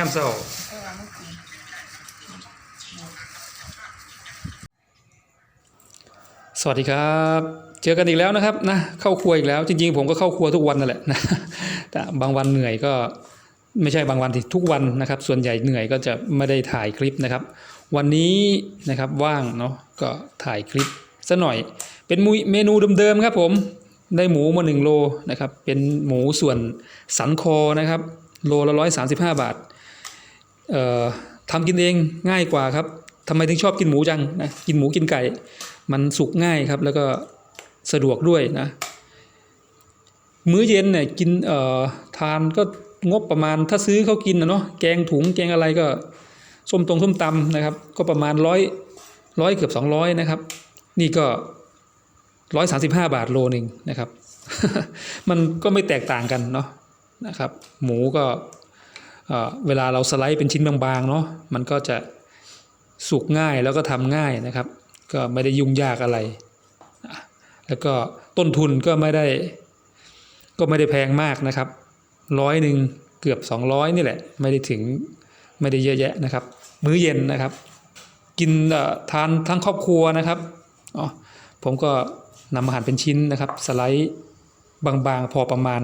ยามเช้าเออไม่กินสวัสดีครับ เจอกันอีกแล้วนะครับนะเข้าครัวอีกแล้ว จริงๆ ผมก็เข้าครัวทุกวันนั่นแหละนะแต่บางวันเหนื่อยก็ไม่ใช่บางวันที่ทุกวันนะครับ ส่วนใหญ่เหนื่อยก็จะไม่ได้ถ่ายคลิปนะครับ วันนี้นะครับว่างเนาะก็ถ่ายคลิปซะหน่อย เป็นมุยเมนูเดิมๆครับผมได้หมูมา1โลนะครับเป็นหมูส่วนสันคอนะครับโลละร้อยสาบาท ทำกินเองง่ายกว่าครับทำไมถึงชอบกินหมูจังนะกินหมูกินไก่ มันสุกง่ายครับ แล้วก็สะดวกด้วยนะ มื้อเย็นเนี่ยกินเอ่อทานก็งบประมาณถ้าซื้อเขากินนะเนาะแกงถุงแกงอะไรก็ส้มตรงส้มตำนะครับ ก็ประมาณร้อยร้อยเกือบสองร้อยนะครับ นี่ก็ร้อยสาสิบห้าบาทโลหนึ่งนะครับ มันก็ไม่แตกต่างกันเนาะนะครับ หมูก็ เวลาเราสไลด์เป็นชิ้นบางๆเนาะมันก็จะสุกง่ายแล้วก็ทำง่ายนะครับ ก็ไม่ได้ยุ่งยากอะไร แล้วก็ต้นทุนก็ไม่ได้ ก็ไม่ได้แพงมากนะครับร้อยหนึ่งเกือบ 200 นี่แหละ ไม่ได้ถึงไม่ได้เยอะแยะนะครับ มื้อเย็นนะครับ กินทานทั้งครอบครัวนะครับอ๋อผมก็นำอาหารเป็นชิ้นนะครับ สไลด์บางๆ พอประมาณ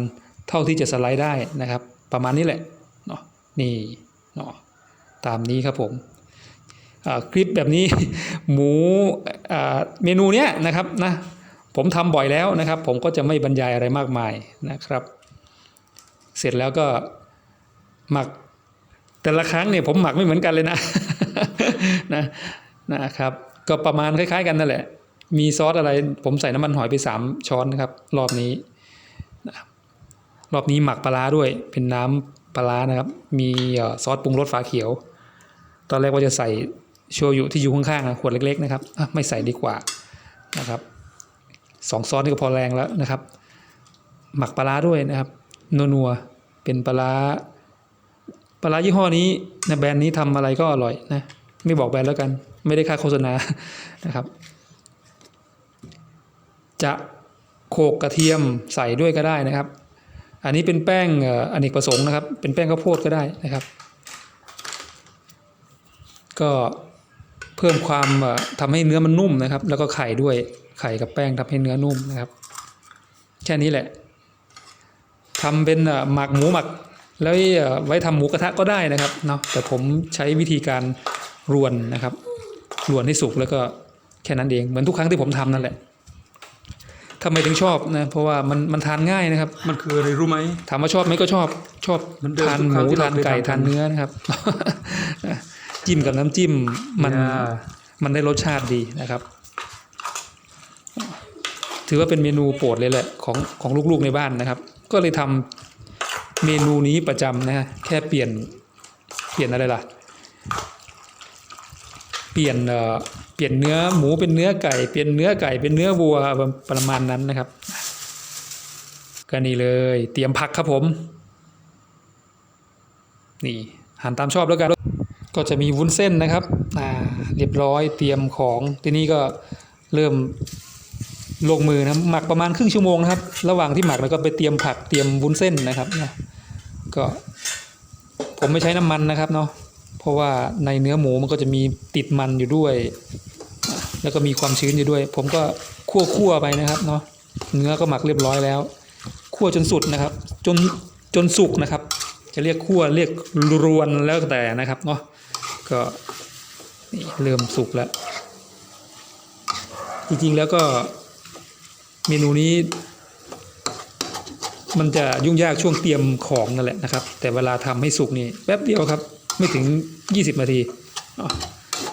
เท่าที่จะสไลด์ได้นะครับ ประมาณนี้แหละ นี่เนาะตามนี้ครับผมคลิปแบบนี้หมูเมนูเนี้ยนะครับนะผมทำบ่อยแล้วนะครับ ผมก็จะไม่บรรยายอะไรมากมายนะครับ เสร็จแล้วก็หมักแต่ละครั้งเนี่ยผมหมักไม่เหมือนกันเลยนะนะนะครับ ก็ประมาณคล้าย ๆ กันนั่นแหละ มีซอสอะไร ผมใส่น้ำมันหอยไป 3 ช้อนนะครับ รอบนี้นะครับรอบนี้หมักปลาร้าด้วยเป็นน้ำ ปลาร้านะครับ มีซอสปรุงรสฝาเขียว ตอนแรกว่าจะใส่โชยุที่อยู่ข้างๆนะขวดเล็กๆนะครับไม่ใส่ดีกว่านะครับสองซอสนี่ก็พอแรงแล้วนะครับ หมักปลาด้วยนะครับนัวๆเป็นปลาปลาร้ายี่ห้อนี้นะแบรนด์นี้ทำอะไรก็อร่อยนะไม่บอกแบรนด์แล้วกัน ไม่ได้ค่าโฆษณานะครับ จะโขกกระเทียมใส่ด้วยก็ได้นะครับ อันนี้เป็นแป้งอเนกประสงค์นะครับ เป็นแป้งข้าวโพดก็ได้นะครับ ก็เพิ่มความเอ่อทำให้เนื้อมันนุ่มนะครับ แล้วก็ไข่ด้วยไข่กับแป้งทำให้เนื้อนุ่มนะครับ แค่นี้แหละทำเป็นหมักหมูหมัก แล้วไว้ทำหมูกระทะก็ได้นะครับเนาะแต่ผมใช้วิธีการรวนนะครับรวนให้สุกแล้วก็แค่นั้นเองเหมือนทุกครั้งที่ผมทำนั่นแหละ ทำไมถึงชอบนะเพราะว่ามันมันทานง่ายนะครับ มันคืออะไรรู้ไหมถามว่าชอบไหมก็ชอบชอบเหมือนเดิมทานทุกหครั้มูงที่เราทานไก่เคยทำกันทานเนื้อนะครับ จิ้มกับน้ำจิ้มมันอย่ามันได้รสชาติดีนะครับ ถือว่าเป็นเมนูโปรดเลยแหละของของลูกๆในบ้านนะครับ ก็เลยทำเมนูนี้ประจำนะฮะแค่เปลี่ยนเปลี่ยนอะไรล่ะ เปลี่ยนเปลี่ยนเนื้อหมูเป็นเนื้อไก่ เปลี่ยนเนื้อไก่เป็นเนื้อวัวประมาณนั้นนะครับ ก็นี่เลยเตรียมผักครับผม นี่หั่นตามชอบแล้วกันก็จะมีวุ้นเส้นนะครับอ่าเรียบร้อยเตรียมของทีนี้ก็เริ่มลงมือนะหมักประมาณครึ่งชั่วโมงนะครับ ระหว่างที่หมักแล้วก็ไปเตรียมผักเตรียมวุ้นเส้นนะครับเนาะก็ผมไม่ใช้น้ำมันนะครับเนาะ ราะว่าในเนื้อหมูมันก็จะมีติดมันอยู่ด้วย แล้วก็มีความชื้นอยู่ด้วย ผมก็คั่วๆไปนะครับเนาะเนื้อก็หมักเรียบร้อยแล้วคั่วจนสุดนะครับ จนจนสุกนะครับ จะเรียกคั่วเรียกรวนแล้วแต่นะครับเนาะก็นี่เริ่มสุกแล้ว จริงๆแล้วก็เมนูนี้ มันจะยุ่งยากช่วงเตรียมของนั่นแหละนะครับ แต่เวลาทำให้สุกนี่แป๊บเดียวครับ ไม่ถึง 20 นาทีเนาะ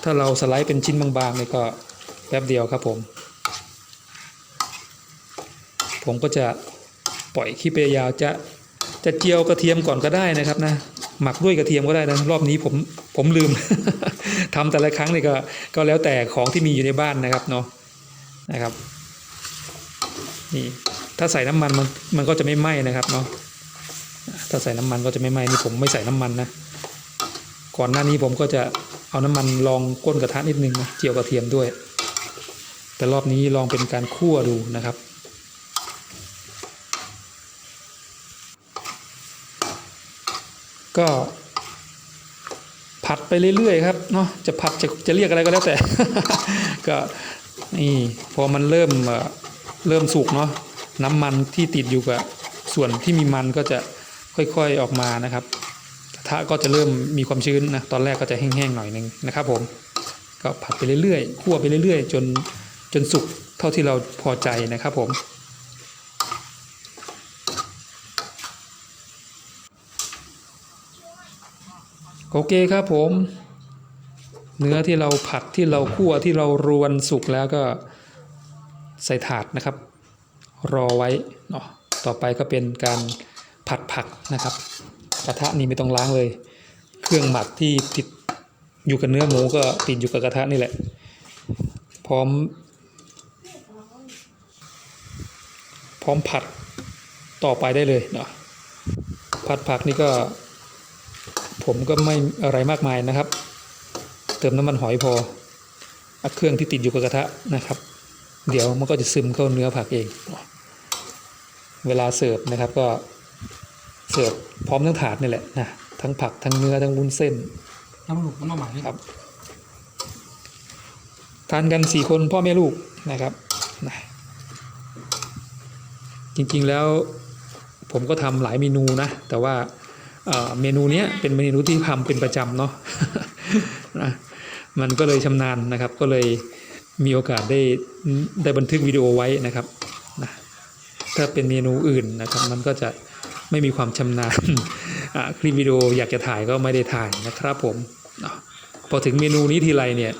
ถ้าเราสไลด์เป็นชิ้นบางๆนี่ก็แป๊บเดียวครับผม ผมก็จะปล่อยคลิปไปยาวจะจะเจียวกระเทียมก่อนก็ได้นะครับนะหมักด้วยกระเทียมก็ได้นะรอบนี้ผมผมลืมทำแต่ละครั้งนี่ก็ก็แล้วแต่ของที่มีอยู่ในบ้านนะครับเนาะนะครับนี่ถ้าใส่น้ำมันมันมันก็จะไม่ไหม้นะครับเนาะถ้าใส่น้ำมันก็จะไม่ไหม้นี่ผมไม่ใส่น้ำมันนะ ก่อนหน้านี้ผมก็จะเอาน้ำมันลองก้นกระทะนิดนึงนะเจียวกระเทียมด้วย แต่รอบนี้ลองเป็นการคั่วดูนะครับ ก็ผัดไปเรื่อยๆครับเนาะจะผัดจะจะเรียกอะไรก็แล้วแต่ ก็นี่พอมันเริ่มเริ่มสุกเนาะน้ำมันที่ติดอยู่กับส่วนที่มีมันก็จะค่อยๆออกมานะครับ ทะก็จะเริ่มมีความชื้นนะตอนแรกก็จะแห้งๆหน่อยนึงนะครับผมก็ผัดไปเรื่อยๆคั่วไปเรื่อยๆ จนจนสุกเท่าที่เราพอใจนะครับผมโอเคครับผม เนื้อที่เราผัดที่เราคั่วที่เรารวนสุกแล้วก็ใส่ถาดนะครับ รอไว้เนาะต่อไปก็เป็นการผัดผักนะครับ กระทะนี่ไม่ต้องล้างเลย เครื่องหมักที่ติดอยู่กับเนื้อหมูก็ติดอยู่กับกระทะนี่แหละ พร้อม พร้อมผัดต่อไปได้เลยเนาะผัดผักนี่ก็ ผมก็ไม่อะไรมากมายนะครับ เติมน้ำมันหอยพอเอเครื่องที่ติดอยู่กับกระทะนะครับ เดี๋ยวมันก็จะซึมเข้าเนื้อผักเอง เวลาเสิร์ฟนะครับก็ เสิร์ฟพร้อมทั้งถาดนี่แหละนะทั้งผักทั้งเนื้อทั้งวุ้นเส้นน้ำลูกมันมาหมายครับทานกันสี่คนพ่อแม่ลูกนะครับนะจริงๆแล้วผมก็ทำหลายเมนูนะ แต่ว่าเอ่อเมนูเนี้ยเป็นเมนูที่ทำเป็นประจำเนาะนะมันก็เลยชำนาญนะครับ ก็เลยมีโอกาสได้ได้บันทึกวิดีโอไว้นะครับนะถ้าเป็นเมนูอื่นนะครับ มันก็จะ ไม่มีความชำนาญอะคลิปวิดีโออยากจะถ่ายก็ไม่ได้ถ่ายนะครับผมพอถึงเมนูนี้ทีไรเนี่ย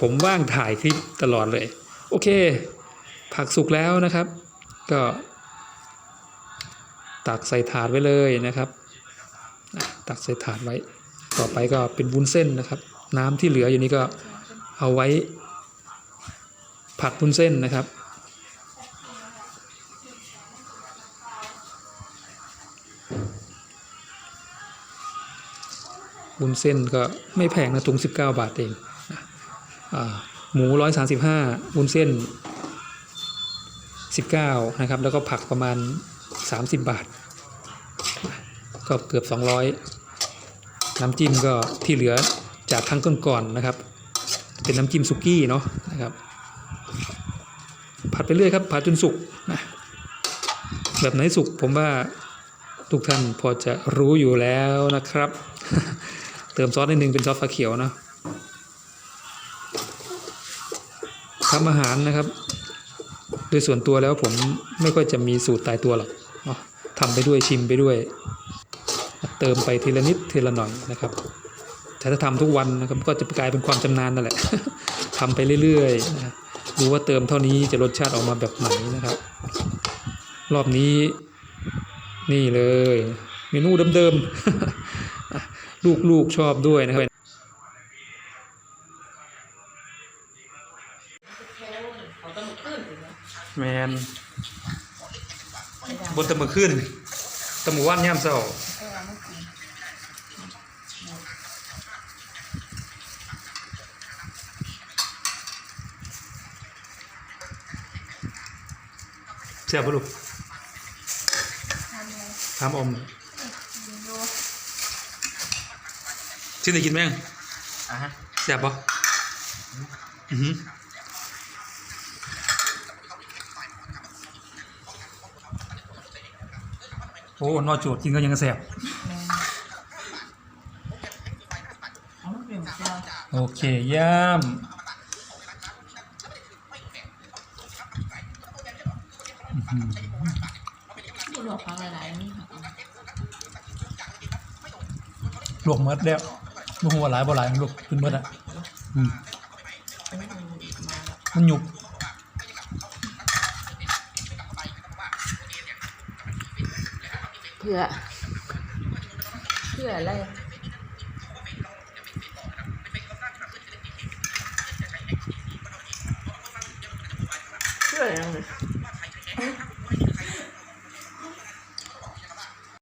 ผมว่างถ่ายคลิปตลอดเลย โอเค ผักสุกแล้วนะครับ ก็ ตักใส่ถาดไว้เลยนะครับตักใส่ถาดไว้ ต่อไปก็เป็นวุ้นเส้นนะครับ น้ำที่เหลืออยู่นี้ก็เอาไว้ผัดวุ้นเส้นนะครับ วุ้นเส้นก็ไม่แพงนะถุง 19 บาทเองนะอ่าหมู 135วุ้นเส้น 19 นะครับ แล้วก็ผักประมาณ 30 บาท ก็เกือบ 200 น้ำจิ้มก็ที่เหลือจากครั้งก่อนๆนะครับ เป็นน้ำจิ้มสุกี้เนาะนะครับ ผัดไปเรื่อยครับ ผัดจนสุกนะแบบไหนสุกผมว่าทุกท่านพอจะรู้อยู่แล้วนะครับ เติมซอสนิดนึงเป็นซอสฟ้าเขียวนะทำอาหารนะครับ โดยส่วนตัวแล้วผมไม่ค่อยจะมีสูตรตายตัวหรอกทำไปด้วยชิมไปด้วย เติมไปทีละนิดทีละหน่อยนะครับแต่ถ้าทำทุกวันนะครับก็จะกลายเป็นความชำนาญนั่นแหละทำไปเรื่อยๆนะดูว่าเติมเท่านี้จะรสชาติออกมาแบบไหนนะครับ รอบนี้นี่เลย เมนูเดิมๆ ลูกๆชอบด้วยนะครับเขาต้องขึ้นอยู่นะแมนบนตะมือขึ้นตะมือว่านย่ามเศร้าเออไม่กินเสียบปะลูกทำเลยถามอม ดู ชื่อได้กินไหมยังอะฮะเสียบปะอือหือโอ้นอโจทย์กินก็ยังแสบเอาเปลี่ยนเจ้าโอเคย่ามดูหลอกฟังหลายๆนี่ค่ะลวกเมดแล้ว ลูกหัวหลายบ่หลายลูกขึ้นเมดอะอืมมันหยุบเพื่อ เพื่ออะไรเพื่ออะไร